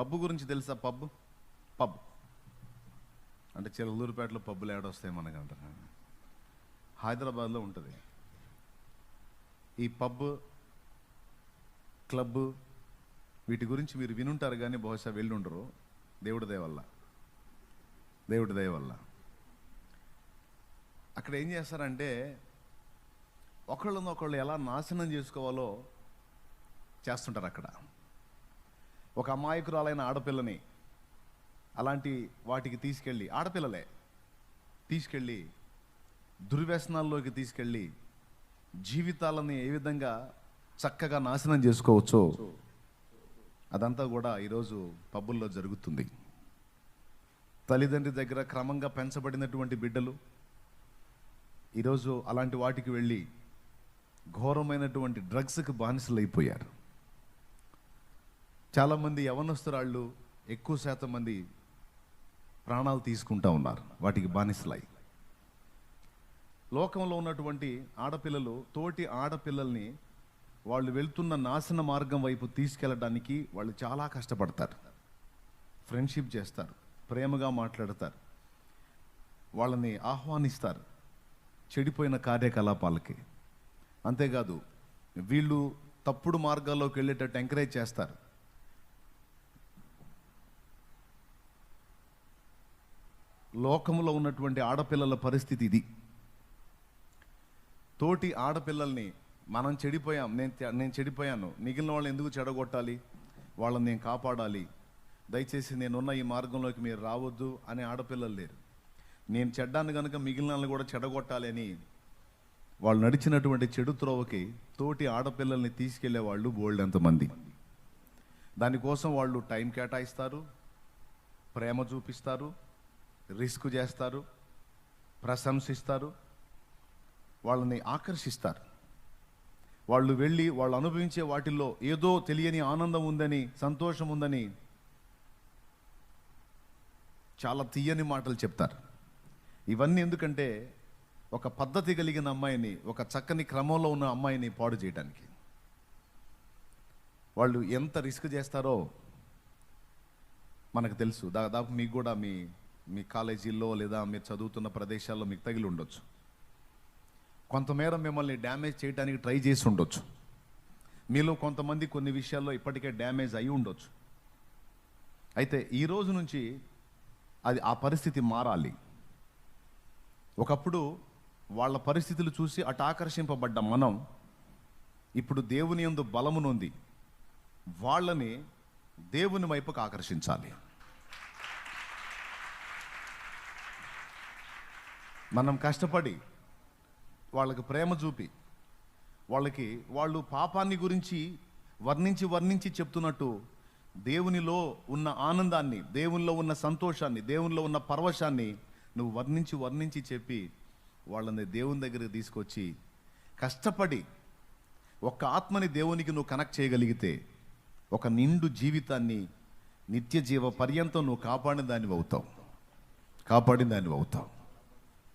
Pub గురించి తెలుసా pub? Pub. అంటే చిలకలూరుపేటలో పబ్బులు ఏడొస్తాయి మనకంటారు హైదరాబాద్లో ఉంటుంది. ఈ పబ్ క్లబ్ వీటి గురించి మీరు వినుంటారు కానీ బహుశా వెళ్ళుండరు. దేవుడి దయవల్ల దేవుడి దయవల్ల అక్కడ ఏం చేస్తారంటే ఒకళ్ళనొకళ్ళు ఎలా నాశనం చేసుకోవాలో చేస్తుంటారు అక్కడ. ఒక అమాయకురాలైన ఆడపిల్లని అలాంటి వాటికి తీసుకెళ్ళి ఆడపిల్లలే తీసుకెళ్ళి దుర్వ్యసనాల్లోకి తీసుకెళ్ళి జీవితాలని ఏ విధంగా చక్కగా నాశనం చేసుకోవచ్చో అదంతా కూడా ఈరోజు పబ్బుల్లో జరుగుతుంది. తల్లిదండ్రి దగ్గర క్రమంగా పెంచబడినటువంటి బిడ్డలు ఈరోజు అలాంటి వాటికి వెళ్ళి ఘోరమైనటువంటి డ్రగ్స్కి బానిసలైపోయారు. చాలామంది యవనస్తురాళ్ళు ఎక్కువ శాతం మంది ప్రాణాలు తీసుకుంటా ఉన్నారు వాటికి బానిసలై. లోకంలో ఉన్నటువంటి ఆడపిల్లలు తోటి ఆడపిల్లల్ని వాళ్ళు వెళ్తున్న నాశన మార్గం వైపు తీసుకెళ్ళడానికి వాళ్ళు చాలా కష్టపడతారు. ఫ్రెండ్షిప్ చేస్తారు ప్రేమగా మాట్లాడతారు వాళ్ళని ఆహ్వానిస్తారు చెడిపోయిన కార్యకలాపాలకి. అంతేకాదు వీళ్ళు తప్పుడు మార్గాల్లోకి వెళ్ళేటట్టు ఎంకరేజ్ చేస్తారు. లోకంలో ఉన్నటువంటి ఆడపిల్లల పరిస్థితి ఇది. తోటి ఆడపిల్లల్ని మనం చెడిపోయాం నేను నేను చెడిపోయాను మిగిలిన వాళ్ళని ఎందుకు చెడగొట్టాలి? వాళ్ళని నేను కాపాడాలి. దయచేసి నేనున్న ఈ మార్గంలోకి మీరు రావద్దు అనే ఆడపిల్లలు లేరు. నేను చెడ్డాను కనుక మిగిలిన వాళ్ళని కూడా చెడగొట్టాలి అని వాళ్ళు నడిచినటువంటి చెడు త్రోవకి తోటి ఆడపిల్లల్ని తీసుకెళ్ళే వాళ్ళు బోల్డ్ ఎంతమంది. దానికోసం వాళ్ళు టైం కేటాయిస్తారు ప్రేమ చూపిస్తారు రిస్క్ చేస్తారు ప్రశంసిస్తారు వాళ్ళని ఆకర్షిస్తారు. వాళ్ళు వెళ్ళి వాళ్ళు అనుభవించే వాటిల్లో ఏదో తెలియని ఆనందం ఉందని సంతోషం ఉందని చాలా తీయని మాటలు చెప్తారు. ఇవన్నీ ఎందుకంటే ఒక పద్ధతి కలిగిన అమ్మాయిని ఒక చక్కని క్రమంలో ఉన్న అమ్మాయిని పాడు చేయడానికి. వాళ్ళు ఎంత రిస్క్ చేస్తారో మనకు తెలుసు. దాదాపు మీకు కూడా మీ మీ కాలేజీల్లో లేదా మీరు చదువుతున్న ప్రదేశాల్లో మీకు తగిలి ఉండొచ్చు. కొంతమేర మిమ్మల్ని డ్యామేజ్ చేయడానికి ట్రై చేసి ఉండొచ్చు. మీలో కొంతమంది కొన్ని విషయాల్లో ఇప్పటికే డ్యామేజ్ అయి ఉండొచ్చు. అయితే ఈ రోజు నుంచి అది ఆ పరిస్థితి మారాలి. ఒకప్పుడు వాళ్ళ పరిస్థితులు చూసి అటు ఆకర్షింపబడ్డ మనం ఇప్పుడు దేవుని యందు బలమునుంది వాళ్ళని దేవుని వైపుకు ఆకర్షించాలి. మనం కష్టపడి వాళ్ళకి ప్రేమ చూపి వాళ్ళకి వాళ్ళు పాపాన్ని గురించి వర్ణించి వర్ణించి చెప్తున్నట్టు దేవునిలో ఉన్న ఆనందాన్ని దేవునిలో ఉన్న సంతోషాన్ని దేవునిలో ఉన్న పరవశాన్ని నువ్వు వర్ణించి వర్ణించి చెప్పి వాళ్ళని దేవుని దగ్గరికి తీసుకొచ్చి కష్టపడి ఒక్క ఆత్మని దేవునికి నువ్వు కనెక్ట్ చేయగలిగితే ఒక నిండు జీవితాన్ని నిత్య జీవ పర్యంతం నువ్వు కాపాడిన దానివి అవుతావు. కాపాడిన దానివి అవుతావు.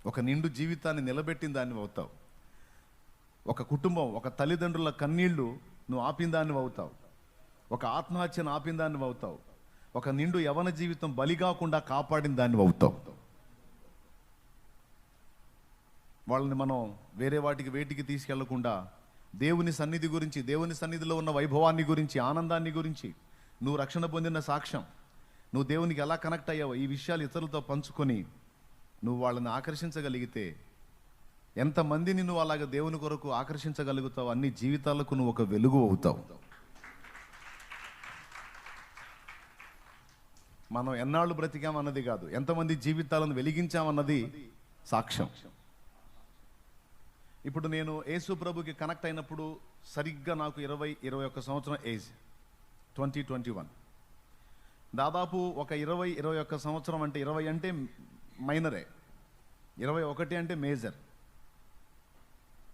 ఒక నిండు జీవితాన్ని నిలబెట్టిన దాన్ని అవుతావు. ఒక కుటుంబం ఒక తల్లిదండ్రుల కన్నీళ్ళు నువ్వు ఆపిన దాన్ని అవుతావు. ఒక ఆత్మహత్యను ఆపిన దాన్ని అవుతావు. ఒక నిండు యవన జీవితం బలి కాకుండా కాపాడిన దాన్ని అవుతావు. వాళ్ళని మనం వేరే వాటికి వేటికి తీసుకెళ్ళకుండా దేవుని సన్నిధి గురించి దేవుని సన్నిధిలో ఉన్న వైభవాన్ని గురించి ఆనందాన్ని గురించి నువ్వు రక్షణ పొందిన సాక్ష్యం. నువ్వు దేవునికి ఎలా కనెక్ట్ అయ్యావో ఈ విషయాలు ఇతరులతో పంచుకొని నువ్వు వాళ్ళని ఆకర్షించగలిగితే ఎంతమందిని నువ్వు అలాగ దేవుని కొరకు ఆకర్షించగలుగుతావు? అన్ని జీవితాలకు నువ్వు ఒక వెలుగు అవుతావు. మనం ఎన్నాళ్ళు బ్రతికామన్నది కాదు. ఎంతమంది జీవితాలను వెలిగించామన్నది సాక్ష్యం. ఇప్పుడు నేను యేసు ప్రభుకి కనెక్ట్ అయినప్పుడు సరిగ్గా నాకు ఇరవై ఇరవై ఒక్క సంవత్సరం ఏజ్ ట్వంటీ ట్వంటీ వన్. దాదాపు ఒక ఇరవై ఇరవై ఒక్క సంవత్సరం అంటే ఇరవై అంటే మైనరే. ఇరవై ఒకటి అంటే మేజర్.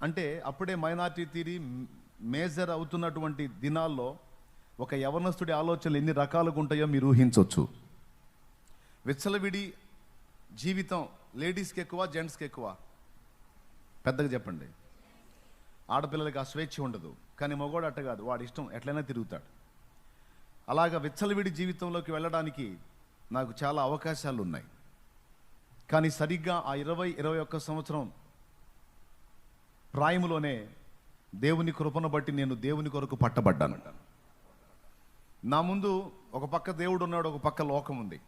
అంటే అప్పుడే మైనార్టీ తీరి మేజర్ అవుతున్నటువంటి దినాల్లో ఒక యవనస్తుడి ఆలోచనలు ఎన్ని రకాలుగా ఉంటాయో మీరు ఊహించవచ్చు విచ్చలవిడి జీవితం లేడీస్కి ఎక్కువ జెంట్స్కి ఎక్కువ? పెద్దగా చెప్పండి. ఆడపిల్లలకి ఆ స్వేచ్ఛ ఉండదు. కానీ మగవాడు అట్ట కాదు. వాడి ఇష్టం ఎట్లయినా తిరుగుతాడు. అలాగ విచ్చలవిడి జీవితంలోకి వెళ్ళడానికి నాకు చాలా అవకాశాలు ఉన్నాయి కానీ సరిగ్గా ఆ ఇరవై ఇరవై ఒక్క సంవత్సరం ప్రాయములోనే దేవుని కృపను బట్టి నేను దేవుని కొరకు పట్టబడ్డాను. నా ముందు ఒక పక్క దేవుడు ఉన్నాడు ఒక పక్క లోకం ఉంది.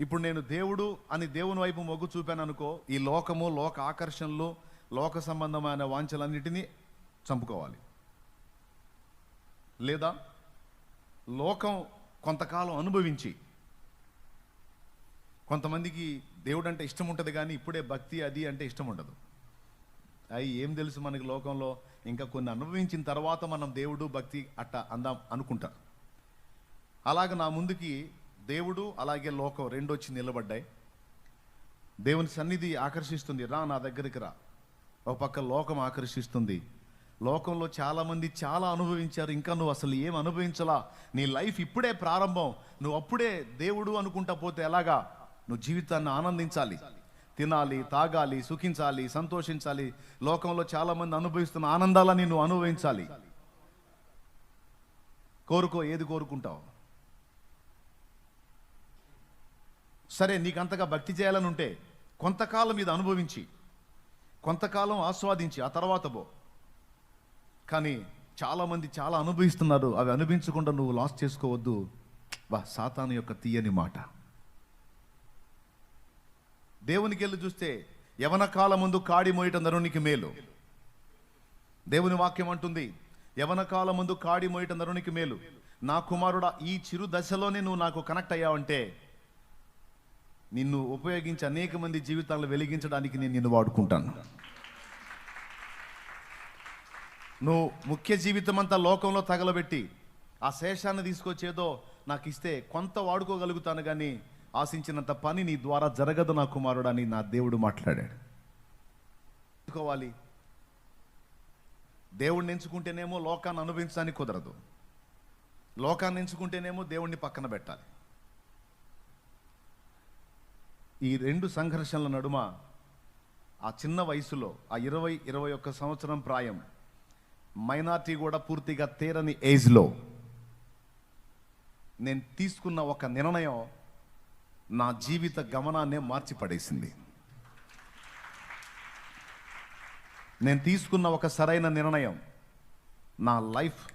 ఇప్పుడు నేను దేవుడు అని దేవుని వైపు మొగ్గు చూపాను అనుకో ఈ లోకము లోక ఆకర్షణలు లోక సంబంధమైన వాంఛలన్నిటినీ చంపుకోవాలి. లేదా లోకం కొంతకాలం అనుభవించి కొంతమందికి దేవుడు అంటే ఇష్టం ఉంటుంది కానీ ఇప్పుడే భక్తి అది అంటే ఇష్టం ఉండదు. అవి ఏం తెలుసు మనకి లోకంలో? ఇంకా కొన్ని అనుభవించిన తర్వాత మనం దేవుడు భక్తి అట్ట అందాం అనుకుంటారు అలాగ నా ముందుకి దేవుడు అలాగే లోకం రెండు వచ్చి నిలబడ్డాయి. దేవుని సన్నిధి ఆకర్షిస్తుంది. రా నా దగ్గరికి రా. ఒక పక్క లోకం ఆకర్షిస్తుంది. లోకంలో చాలామంది చాలా అనుభవించారు. ఇంకా నువ్వు అసలు ఏం అనుభవించలా? నీ లైఫ్ ఇప్పుడే ప్రారంభం. నువ్వు అప్పుడే దేవుడు అనుకుంటా పోతే ఎలాగా? నువ్వు జీవితాన్ని ఆనందించాలి. తినాలి తాగాలి సుఖించాలి సంతోషించాలి. లోకంలో చాలామంది అనుభవిస్తున్న ఆనందాలని నువ్వు అనుభవించాలి. కోరుకో ఏది కోరుకుంటావు? సరే నీకు అంతగా భక్తి చేయాలని ఉంటే కొంతకాలం ఇది అనుభవించి కొంతకాలం ఆస్వాదించి ఆ తర్వాత పో. కానీ చాలామంది చాలా అనుభవిస్తున్నారు. అవి అనుభవించకుండా నువ్వు లాస్ చేసుకోవద్దు. వా సాతాను యొక్క తీయని మాట. దేవునికి వెళ్ళి చూస్తే యవన కాలం ముందు కాడి మోయటం నరునికి మేలు. దేవుని వాక్యం అంటుంది యవన కాలం ముందు కాడి మోయటం నరునికి మేలు. నా కుమారుడా ఈ చిరు దశలోనే నువ్వు నాకు కనెక్ట్ అయ్యావంటే నిన్ను ఉపయోగించి అనేక మంది జీవితాలను వెలిగించడానికి నేను నిన్ను వాడుకుంటాను. నువ్వు ముఖ్య జీవితం అంతా లోకంలో తగలబెట్టి ఆ శేషాన్ని తీసుకొచ్చేదో నాకు ఇస్తే కొంత వాడుకోగలుగుతాను కానీ ఆశించినంత పని నీ ద్వారా జరగదు నా కుమారుడు అని నా దేవుడు మాట్లాడాడు. ఎంచుకోవాలి దేవుణ్ణి ఎంచుకుంటేనేమో లోకాన్ని అనుభవించడానికి కుదరదు. లోకాన్ని ఎంచుకుంటేనేమో దేవుణ్ణి పక్కన పెట్టాలి. ఈ రెండు సంఘర్షణల నడుమ ఆ చిన్న వయసులో ఆ ఇరవై ఇరవై ఒక్క సంవత్సరం ప్రాయం మైనార్టీ కూడా పూర్తిగా తేరని ఏజ్లో నేను తీసుకున్న ఒక నిర్ణయం నా జీవిత గమనాన్నే మార్చి పడేసింది నేను తీసుకున్న ఒక సరైన నిర్ణయం. నా లైఫ్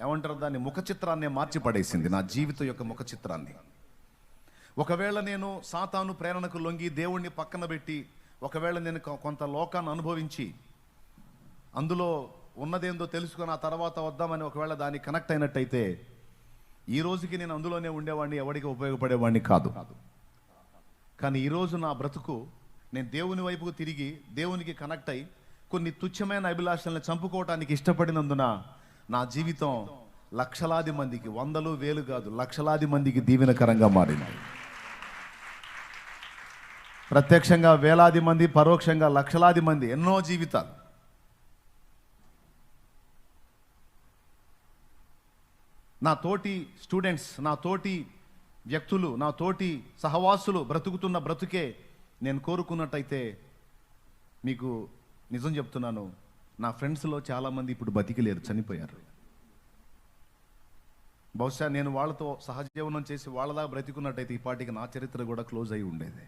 ఏమంటారు దాన్ని? ముఖ చిత్రాన్నే మార్చి పడేసింది నా జీవితం యొక్క ముఖ చిత్రాన్ని ఒకవేళ నేను సాతాను ప్రేరణకు లొంగి దేవుణ్ణి పక్కన పెట్టి ఒకవేళ నేను కొంత లోకాన్ని అనుభవించి అందులో ఉన్నదేందో తెలుసుకొని ఆ తర్వాత వద్దామని ఒకవేళ దానికి కనెక్ట్ అయినట్టయితే ఈ రోజుకి నేను అందులోనే ఉండేవాడిని ఎవరికి ఉపయోగపడేవాడిని కాదు. కానీ ఈరోజు నా బ్రతుకు నేను దేవుని వైపుకు తిరిగి దేవునికి కనెక్ట్ అయి కొన్ని తుచ్చమైన అభిలాషలను చంపుకోవటానికి ఇష్టపడినందున నా జీవితం లక్షలాది మందికి వందలు వేలు కాదు లక్షలాది మందికి దీవెనకరంగా మారింది. ప్రత్యక్షంగా వేలాది మంది పరోక్షంగా లక్షలాది మంది ఎన్నో జీవితాలు. నా తోటి స్టూడెంట్స్ నా తోటి వ్యక్తులు నా తోటి సహవాసులు బ్రతుకుతున్న బ్రతుకే నేను కోరుకున్నట్టయితే మీకు నిజం చెప్తున్నాను. నా ఫ్రెండ్స్లో చాలామంది ఇప్పుడు బతికిలేరు చనిపోయారు. బహుశా నేను వాళ్ళతో సహజీవనం చేసి వాళ్ళదా బ్రతికున్నట్టయితే ఈ పాటికి నా చరిత్ర కూడా క్లోజ్ అయి ఉండేది.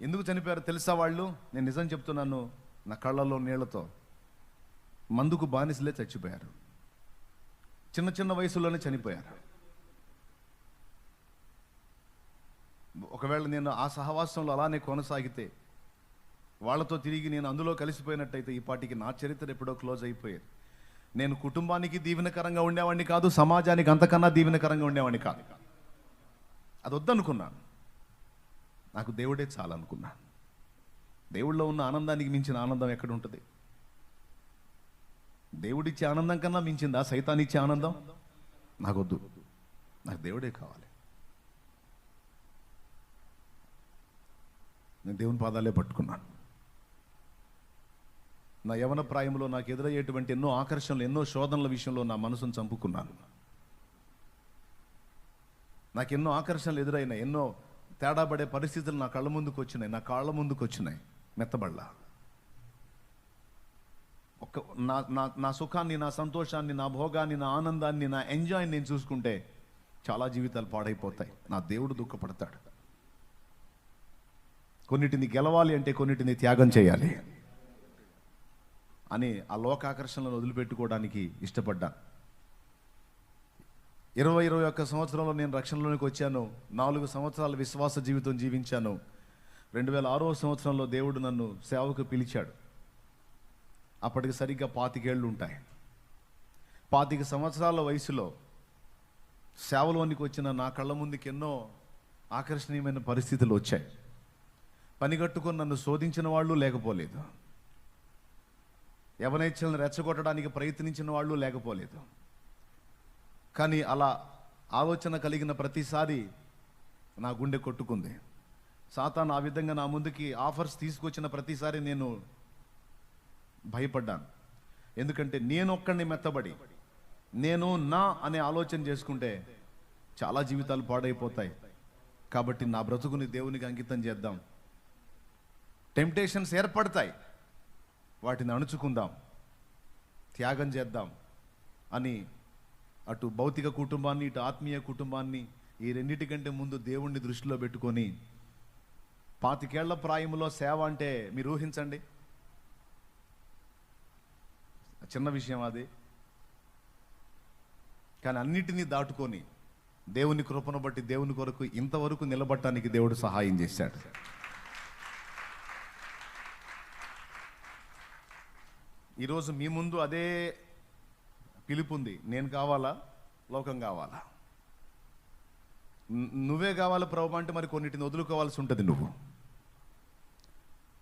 ఎందుకు చనిపోయారు తెలుసా వాళ్ళు? నేను నిజం చెప్తున్నాను నా కళ్ళల్లో నీళ్ళతో. మందుకు బానిసలే చచ్చిపోయారు. చిన్న చిన్న వయసులోనే చనిపోయారు. ఒకవేళ నేను ఆ సహవాసంలో అలానే కొనసాగితే వాళ్ళతో తిరిగి నేను అందులో కలిసిపోయినట్టయితే ఈ పాటికి నా చరిత్ర ఎప్పుడో క్లోజ్ అయిపోయేది. నేను కుటుంబానికి దీవెనకరంగా ఉండేవాడిని కాదు సమాజానికి అంతకన్నా దీవెనకరంగా ఉండేవాడిని కాదు. అది వద్దనుకున్నాను. నాకు దేవుడే చాలనుకున్నాను. దేవుళ్ళో ఉన్న ఆనందానికి మించిన ఆనందం ఎక్కడ ఉంటుంది? దేవుడిచ్చే ఆనందం కన్నా మించిందా? సైతానిచ్చే ఆనందం? నాకొద్దు. నాకు దేవుడే కావాలి. నేను దేవుని పాదాలే పట్టుకున్నాను. నా యవన ప్రాయంలో నాకు ఎదురయ్యేటువంటి ఎన్నో ఆకర్షణలు ఎన్నో శోధనల విషయంలో నా మనసును చంపుకున్నాను. నాకు ఎన్నో ఆకర్షణలు ఎదురైనాయి ఎన్నో తేడా పడే పరిస్థితులు నా కళ్ళ ముందుకు వచ్చినాయి నా కాళ్ళ ముందుకు వచ్చినాయి. మెత్తబడ్లా. ఒక నా నా నా సుఖాన్ని నా సంతోషాన్ని నా భోగాన్ని నా ఆనందాన్ని నా ఎంజాయ్ని నేను చూసుకుంటే చాలా జీవితాలు పాడైపోతాయి. నా దేవుడు దుఃఖపడతాడు. కొన్నిటిని గెలవాలి అంటే కొన్నిటిని త్యాగం చేయాలి అని ఆ లోకాకర్షణలను వదిలిపెట్టుకోవడానికి ఇష్టపడ్డాను. ఇరవై ఇరవై ఒక్క సంవత్సరంలో నేను రక్షణలోనికి వచ్చాను. నాలుగు సంవత్సరాల విశ్వాస జీవితం జీవించాను. రెండు వేల ఆరో సంవత్సరంలో దేవుడు నన్ను సేవకు పిలిచాడు. అప్పటికి సరిగ్గా పాతికేళ్ళు ఉంటాయి. పాతిక సంవత్సరాల వయసులో సేవలోనికి వచ్చిన నా కళ్ళ ముందుకు ఎన్నో ఆకర్షణీయమైన పరిస్థితులు వచ్చాయి. పనిగట్టుకొని నన్ను శోధించిన వాళ్ళు లేకపోలేదు. యవనేచ్ఛలను రెచ్చగొట్టడానికి ప్రయత్నించిన వాళ్ళు లేకపోలేదు. కానీ అలా ఆలోచన కలిగిన ప్రతిసారి నా గుండె కొట్టుకుంది. సాతాన్ ఆ విధంగా నా ముందుకి ఆఫర్స్ తీసుకొచ్చిన ప్రతిసారి నేను భయపడ్డాను. ఎందుకంటే నేను ఒక్కడిని మెత్తబడి నేను నా అనే ఆలోచన చేసుకుంటే చాలా జీవితాలు పాడైపోతాయి. కాబట్టి నా బ్రతుకుని దేవునికి అంకితం చేద్దాం. టెంప్టేషన్స్ ఏర్పడతాయి. వాటిని అణుచుకుందాం. త్యాగం చేద్దాం అని అటు భౌతిక కుటుంబాన్ని ఇటు ఆత్మీయ కుటుంబాన్ని ఈ రెండింటికంటే ముందు దేవుణ్ణి దృష్టిలో పెట్టుకొని పాతికేళ్ళ ప్రాయంలో సేవ అంటే మీరు ఊహించండి. చిన్న విషయం అది. కానీ అన్నిటినీ దాటుకొని దేవుని కృపను బట్టి దేవుని కొరకు ఇంతవరకు నిలబడటానికి దేవుడు సహాయం చేశాడు. ఈరోజు మీ ముందు అదే పిలుపు ఉంది. నేను కావాలా? లోకం కావాలా? నువ్వే కావాలి ప్రభు అంటే మరి కొన్నిటిని వదులుకోవాల్సి ఉంటుంది నువ్వు.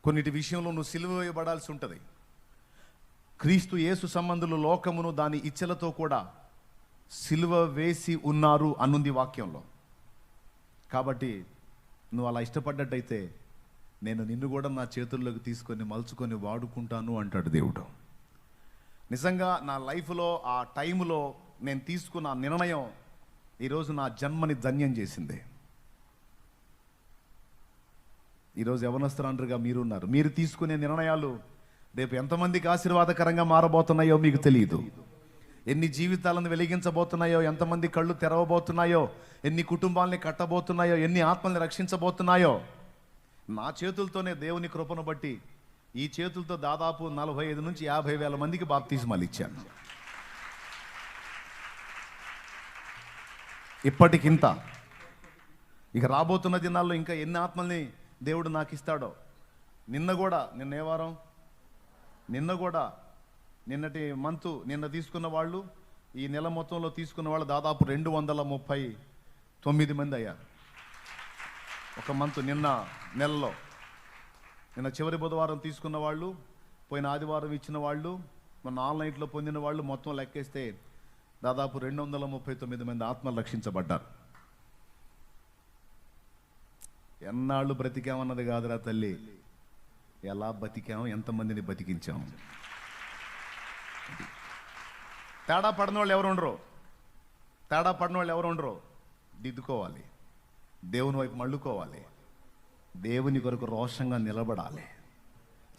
కొన్నిటి విషయంలో నువ్వు సిలువ వేయబడాల్సి ఉంటుంది. క్రీస్తు యేసు సంబంధులు లోకమును దాని ఇచ్చలతో కూడా సిలువ వేసి ఉన్నారు అనుంది వాక్యంలో. కాబట్టి నువ్వు అలా ఇష్టపడ్డట్టయితే నేను నిన్ను కూడా నా చేతుల్లోకి తీసుకొని మలుచుకొని వాడుకుంటాను అంటాడు దేవుడు. నిజంగా నా లైఫ్లో ఆ టైంలో నేను తీసుకున్న నిర్ణయం ఈరోజు నా జన్మని ధన్యం చేసింది. ఈరోజు యవనస్తులంటారుగా మీరున్నారు. మీరు తీసుకునే నిర్ణయాలు రేపు ఎంతమందికి ఆశీర్వాదకరంగా మారబోతున్నాయో మీకు తెలియదు. ఎన్ని జీవితాలను వెలిగించబోతున్నాయో ఎంతమంది కళ్ళు తెరవబోతున్నాయో ఎన్ని కుటుంబాలని కట్టబోతున్నాయో ఎన్ని ఆత్మల్ని రక్షించబోతున్నాయో నా చేతులతోనే దేవుని కృపను బట్టి ఈ చేతులతో దాదాపు నలభై ఐదు నుంచి యాభై వేల మందికి బాప్తిజమాలు ఇచ్చాను. ఇప్పటికింత. ఇక రాబోతున్న దినాల్లో ఇంకా ఎన్ని ఆత్మల్ని దేవుడు నాకు ఇస్తాడో నిన్న కూడా నిన్న ఏ వారం నిన్న కూడా నిన్నటి మంత్ నిన్న తీసుకున్న వాళ్ళు ఈ నెల మొత్తంలో తీసుకున్న వాళ్ళు దాదాపు రెండు వందల ముప్పై తొమ్మిది మంది అయ్యారు. ఒక మంత్ నిన్న నెలలో. నిన్న చివరి బుధవారం తీసుకున్న వాళ్ళు పోయిన ఆదివారం ఇచ్చిన వాళ్ళు మన ఆన్లైన్లో పొందిన వాళ్ళు మొత్తం లెక్కేస్తే దాదాపు రెండు వందల ముప్పై తొమ్మిది మంది ఆత్మలు రక్షించబడ్డారు ఎన్నాళ్ళు బ్రతికామన్నది కాదురా తల్లి. ఎలా బతికాం ఎంతమందిని బతికించాం? తేడా పడిన వాళ్ళు ఎవరు ఉండరు. తేడా పడిన వాళ్ళు ఎవరు ఉండరు. దిద్దుకోవాలి. దేవుని వైపు మళ్ళుకోవాలి. దేవుని కొరకు రోషంగా నిలబడాలి.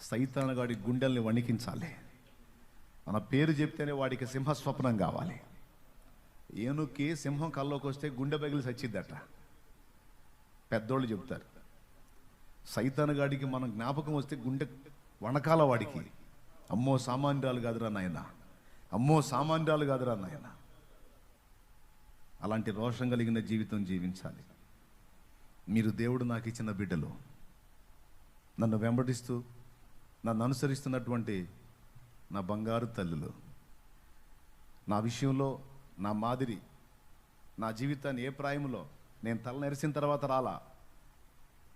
సైతానగాడి గుండెల్ని వణికించాలి. మన పేరు చెప్తేనే వాడికి సింహ స్వప్నం కావాలి. ఏనుక్కి సింహం కల్లోకి వస్తే గుండె పగిలి చచ్చిద్దట పెద్దోళ్ళు చెప్తారు. సైతానగాడికి మనం జ్ఞాపకం వస్తే గుండె వణకాల వాడికి. అమ్మో సామాన్యురాలు కాదురా నాయన. అమ్మో సామాన్యురాలు కాదురా నాయన. అలాంటి రోషం కలిగిన జీవితం జీవించాలి. మీరు దేవుడు నాకు ఇచ్చిన బిడ్డలు. నన్ను వెంబడిస్తూ నన్ను అనుసరిస్తున్నటువంటి నా బంగారు తల్లులు. నా విషయంలో నా మాదిరి నా జీవితాన్ని ఏ ప్రాయంలో నేను తల నెరిసిన తర్వాత రాలా?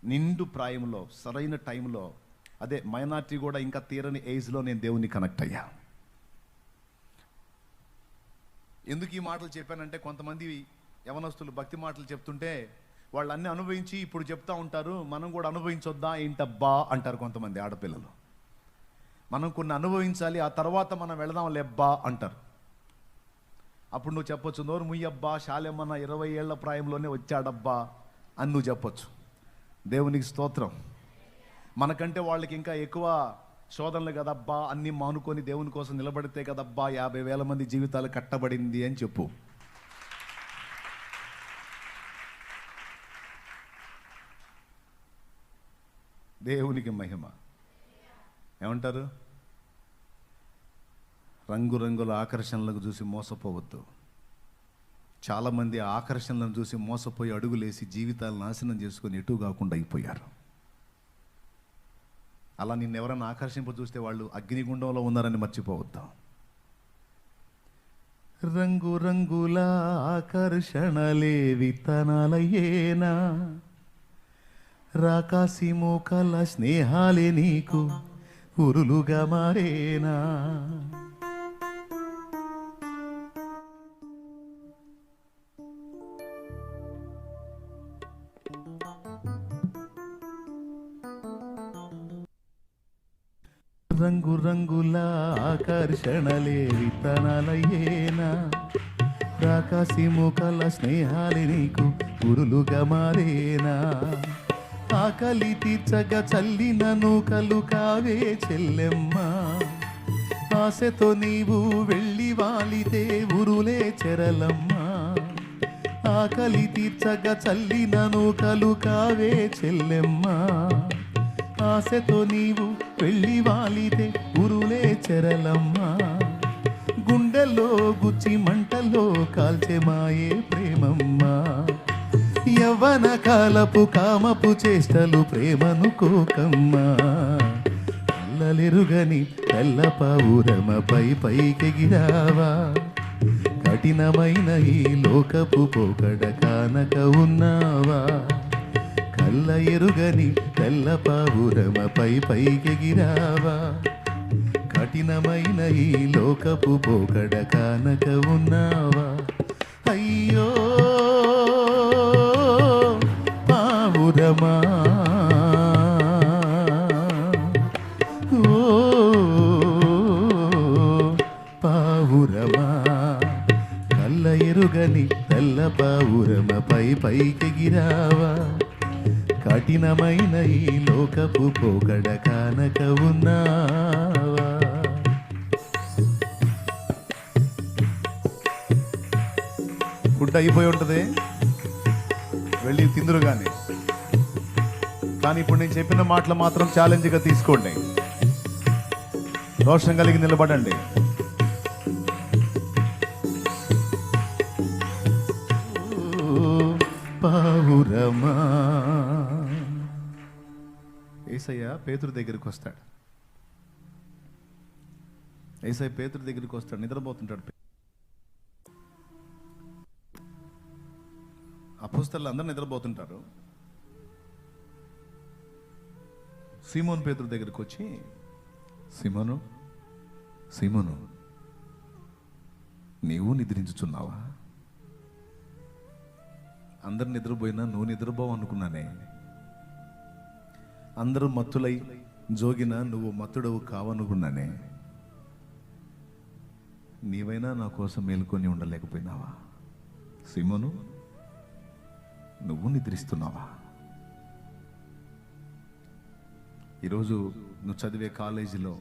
నిండు ప్రాయంలో సరైన టైంలో అదే మైనార్టీ కూడా ఇంకా తీరని ఏజ్లో నేను దేవుని కనెక్ట్ అయ్యా. ఎందుకు ఈ మాటలు చెప్పానంటే కొంతమంది యవనస్తులు భక్తి మాటలు చెప్తుంటే వాళ్ళు అన్ని అనుభవించి ఇప్పుడు చెప్తా ఉంటారు మనం కూడా అనుభవించొద్దా ఏంటబ్బా అంటారు కొంతమంది ఆడపిల్లలు. మనం కొన్ని అనుభవించాలి ఆ తర్వాత మనం వెళదాం లేబ్బా అంటారు. అప్పుడు నువ్వు చెప్పొచ్చు నోరు ముయ్యబ్బా శాలెమ్మన్న ఇరవై ఏళ్ళ ప్రాయంలోనే వచ్చాడబ్బా అని నువ్వు చెప్పొచ్చు. దేవునికి స్తోత్రం. మనకంటే వాళ్ళకి ఇంకా ఎక్కువ శోధనలు కదబ్బా అన్ని మానుకొని దేవుని కోసం నిలబడితే కదబ్బా యాభై వేల మంది జీవితాలు కట్టబడింది అని చెప్పు. దేవునికి మహిమ. ఏమంటారు? రంగురంగుల ఆకర్షణలకు చూసి మోసపోవద్దు. చాలామంది ఆకర్షణలను చూసి మోసపోయి అడుగులేసి జీవితాలు నాశనం చేసుకొని ఎటు కాకుండా అయిపోయారు. అలా నిన్ను ఎవరైనా ఆకర్షింప చూస్తే వాళ్ళు అగ్నిగుండంలో ఉన్నారని మర్చిపోవద్దాం. రంగు రంగుల ఆకర్షణలే విత్తనాలయ్యేనా రాకాసి మోకల స్నేహాలే నీకు ఉరులుగా మారేనా? రంగు రంగుల ఆకర్షణలే విత్తనాలయ్యేనా? రాకాసి ముఖల స్నేహాలి నీకు గురులుగా మారేనా? ఆకలి తీర్చగా చల్లిన నూకలు కావే చెల్లెమ్మ. ఆశతో నీవు వెళ్ళి వాలితే ఉరులే చెరలమ్మ. ఆకలి తీర్చగా చల్లిన నూకలు కావే చెల్లెమ్మ. ఆశతో నీవు వెళ్ళి వాలితే ఉరులే చెరలమ్మ. గుండెల్లో గుచ్చి మంటల్లో కాల్చే మాయే ప్రేమమ్మ. యవ్వన కాలపు కామపు చేష్టలు ప్రేమను కోకమ్మా. అల్లలెరుగని తెల్ల పావురమపై పైకెగిరావా కఠినమైన ఈ లోకపు పోకడ కానక ఉన్నావా? నల్ల ఎరుగని తెల్ల పావురమపై పైకెగిరావా? కఠినమైన ఈ లోకపు పోకడ కానక ఉన్నావా? అయ్యో పావురమా? ఓ పావురమా? కళ్ళ ఎరుగని తెల్ల పావురమపై పైకెగిరావా? కఠినమైన ఈ లోకపు పోకడ కానక ఉన్నావా? ఫుడ్ అయిపోయి ఉంటుంది? వెళ్ళి తిందురు కానీ కానీ ఇప్పుడు నేను చెప్పిన మాటలు మాత్రం ఛాలెంజ్గా తీసుకోండి. రోషం కలిగి నిలబడండి. పావురమా? ఏసయ్య పేతురు దగ్గరికి వస్తాడు. ఏసయ్య పేతురు దగ్గరికి వస్తాడు. నిద్రపోతుంటాడు. అపుస్తలు అందరూ నిద్రపోతుంటారు. సీమోన్ పేతురు దగ్గరికి వచ్చి సీమోను సీమోను నీవు నిద్రించుచున్నావా? అందరు నిద్రపోయినా నువ్వు నిద్రపోవు అనుకున్నానే అందరూ మత్తులై జోగిన నువ్వు మత్తుడవు కావనుకున్నానే నీవైనా నా కోసం మేలుకొని ఉండలేకపోయినావా? సిమోను నువ్వు నిద్రిస్తున్నావా? ఈరోజు నువ్వు చదివే కాలేజీలో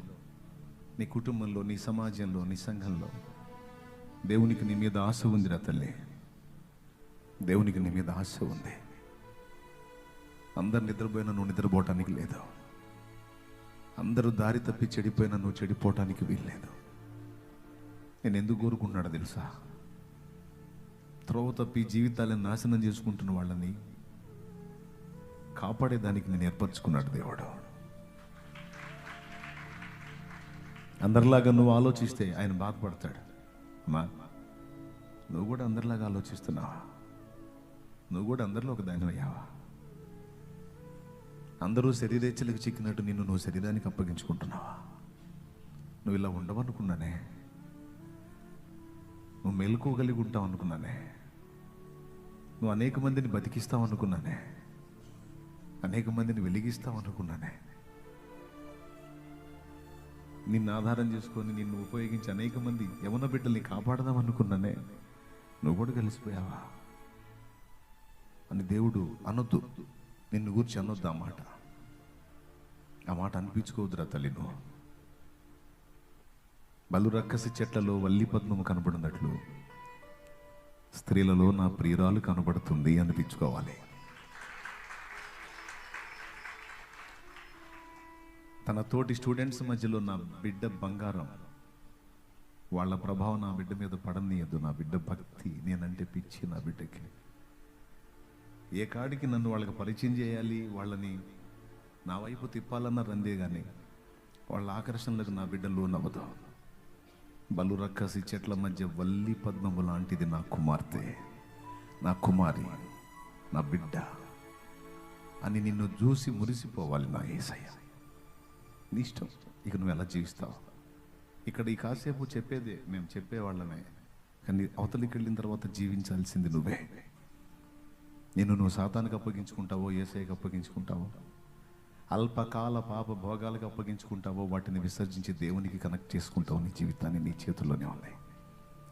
నీ కుటుంబంలో నీ సమాజంలో నీ సంఘంలో దేవునికి నీ మీద ఆశ ఉందిరా తల్లి. దేవునికి నీ మీద ఆశ ఉంది. అందరు నిద్రపోయినా నువ్వు నిద్రపోవటానికి లేదు. అందరూ దారి తప్పి చెడిపోయినా నువ్వు చెడిపోవటానికి వీల్లేదు. నేను ఎందుకు కోరుకుంటున్నాడో తెలుసా? త్రోవ తప్పి జీవితాలను నాశనం చేసుకుంటున్న వాళ్ళని కాపాడేదానికి నేను ఏర్పరచుకున్నాడు దేవుడు. అందరిలాగా నువ్వు ఆలోచిస్తే ఆయన బాధపడతాడు. అమ్మా నువ్వు కూడా అందరిలాగా ఆలోచిస్తున్నావా? నువ్వు కూడా అందరిలో ఒక దానివయ్యావా? అందరూ శరీరేచ్చలకు చిక్కినట్టు నిన్ను నువ్వు శరీరానికి అప్పగించుకుంటున్నావా? నువ్వు ఇలా ఉండవనుకున్నానే? నువ్వు మెలుకోగలిగి ఉంటావు అనుకున్నానే నువ్వు అనేక మందిని బతికిస్తావు అనుకున్నానే అనేక మందిని వెలిగిస్తావు అనుకున్నానే నిన్ను ఆధారం చేసుకొని నిన్ను ఉపయోగించి అనేక మంది యవన బిడ్డల్ని కాపాడదాం అనుకున్నానే నువ్వు కూడా కలిసిపోయావా? అని దేవుడు అనొద్దు. నిన్ను గురించి అనొద్దు ఆ మాట. ఆ మాట అనిపించుకోవద్దురా తల్లి నువ్వు. బలు రక్కసి చెట్లలో వల్లి పద్మము కనబడినట్లు స్త్రీలలో నా ప్రియురాలు కనబడుతుంది అనిపించుకోవాలి. తన తోటి స్టూడెంట్స్ మధ్యలో నా బిడ్డ బంగారం. వాళ్ళ ప్రభావం నా బిడ్డ మీద పడనీయద్దు నా బిడ్డ భక్తి నేనంటే పిచ్చి నా బిడ్డకి. ఏ కాడికి నన్ను వాళ్ళకి పరిచయం చేయాలి? వాళ్ళని నా వైపు తిప్పాలన్న రందే కానీ వాళ్ళ ఆకర్షణలకు నా బిడ్డ లోనవ్వదు బలు రక్కసి చెట్ల మధ్య వల్లి పద్మము లాంటిది నా కుమార్తె నా కుమారి నా బిడ్డ అని నిన్ను చూసి మురిసిపోవాలి నా ఏసయ్య. నీ ఇష్టం. ఇక నువ్వు ఎలా జీవిస్తావు? ఇక్కడ ఈ కాసేపు చెప్పేదే మేము చెప్పేవాళ్ళమే. కానీ అవతలికి వెళ్ళిన తర్వాత జీవించాల్సింది నువ్వే. నిన్ను నువ్వు సాతానికి అప్పగించుకుంటావో ఏసైకి అప్పగించుకుంటావో అల్పకాల పాప భోగాలకు అప్పగించుకుంటావో వాటిని విసర్జించి దేవునికి కనెక్ట్ చేసుకుంటావు నీ జీవితాన్ని నీ చేతుల్లోనే ఉన్నాయి.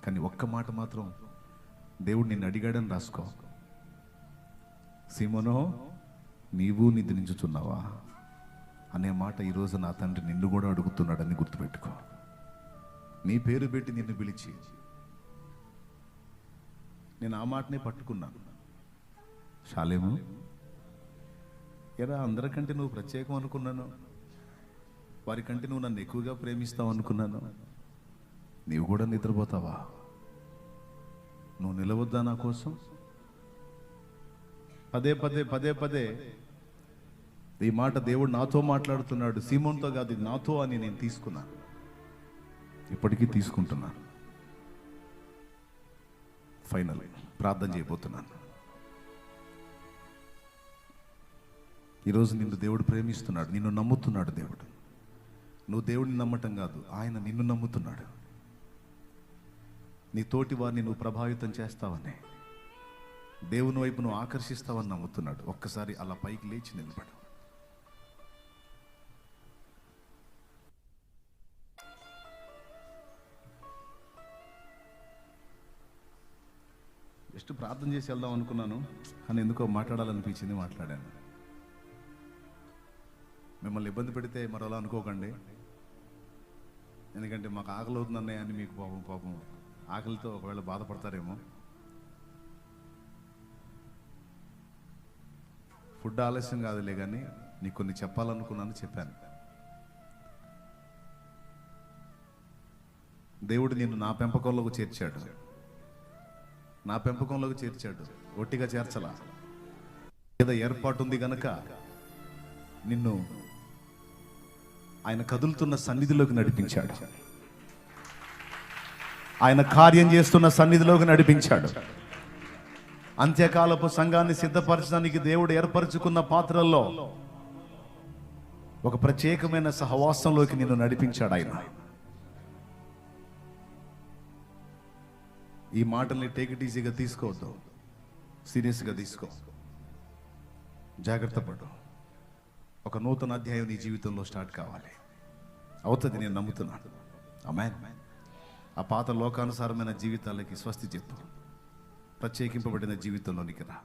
కానీ ఒక్క మాట మాత్రం దేవుడు నిన్ను అడిగాడని రాసుకో. సీమోనో నీవు నిద్రించుచున్నావా? అనే మాట ఈరోజు నా తండ్రి నిన్ను కూడా అడుగుతున్నాడని గుర్తుపెట్టుకో. నీ పేరు పెట్టి నిన్ను పిలిచి నేను ఆ మాటనే పట్టుకున్నాను. షాలేము? ఎరా అందరికంటే నువ్వు ప్రత్యేకం అనుకున్నాను. వారికంటే నువ్వు నన్ను ఎక్కువగా ప్రేమిస్తావు అనుకున్నాను. నీవు కూడా నిద్రపోతావా? నువ్వు నిలవద్దా నా కోసం? పదే పదే పదే పదే. ఈ మాట దేవుడు నాతో మాట్లాడుతున్నాడు. సీమోన్తో కాదు నాతో అని నేను తీసుకున్నాను ఇప్పటికీ తీసుకుంటున్నాను. ఫైనల్ ప్రార్థన చేయబోతున్నాను. ఈరోజు నిన్ను దేవుడు ప్రేమిస్తున్నాడు నిన్ను నమ్ముతున్నాడు దేవుడు. నువ్వు దేవుడిని నమ్మటం కాదు ఆయన నిన్ను నమ్ముతున్నాడు. నీ తోటి వారిని నువ్వు ప్రభావితం చేస్తావని దేవుని వైపు నువ్వు ఆకర్షిస్తావని నమ్ముతున్నాడు. ఒక్కసారి అలా పైకి లేచి నిలబడు. జస్ట్ ప్రార్థన చేసి వెళ్దాం అనుకున్నాను కానీ ఎందుకో మాట్లాడాలనిపించింది మాట్లాడాను. మిమ్మల్ని ఇబ్బంది పెడితే మరోలా అనుకోకండి. ఎందుకంటే మాకు ఆకలి అవుతుంది అని మీకు పాపం పాపం ఆకలితో ఒకవేళ బాధపడతారేమో. ఫుడ్ ఆలస్యం కాదులే కానీ నీకు కొన్ని చెప్పాలనుకున్నాను చెప్పాను. దేవుడు నిన్ను నా పెంపకంలోకి చేర్చాడు. నా పెంపకంలోకి చేర్చాడు. ఒట్టిగా చేర్చలా? ఏదో ఏర్పాటు ఉంది గనక నిన్ను ఆయన కదులుతున్న సన్నిధిలోకి నడిపించాడు. ఆయన కార్యం చేస్తున్న సన్నిధిలోకి నడిపించాడు. అంత్యకాలపు సంఘాన్ని సిద్ధపరచడానికి దేవుడు ఏర్పరచుకున్న పాత్రల్లో ఒక ప్రత్యేకమైన సహవాసంలోకి నిన్ను నడిపించాడు ఆయన. ఈ మాటల్ని టేక్ ఇట్ ఈజీగా తీసుకోవద్దు. సీరియస్గా తీసుకో. జాగ్రత్త పడు. ఒక నూతన అధ్యాయం నీ జీవితంలో స్టార్ట్ కావాలి. అవుతుంది నేను నమ్ముతున్నాను. అమ్మాయి ఆ పాత లోకానుసారమైన జీవితాలకి స్వస్తి చెప్పు ప్రత్యేకింపబడిన జీవితంలోనికి రా.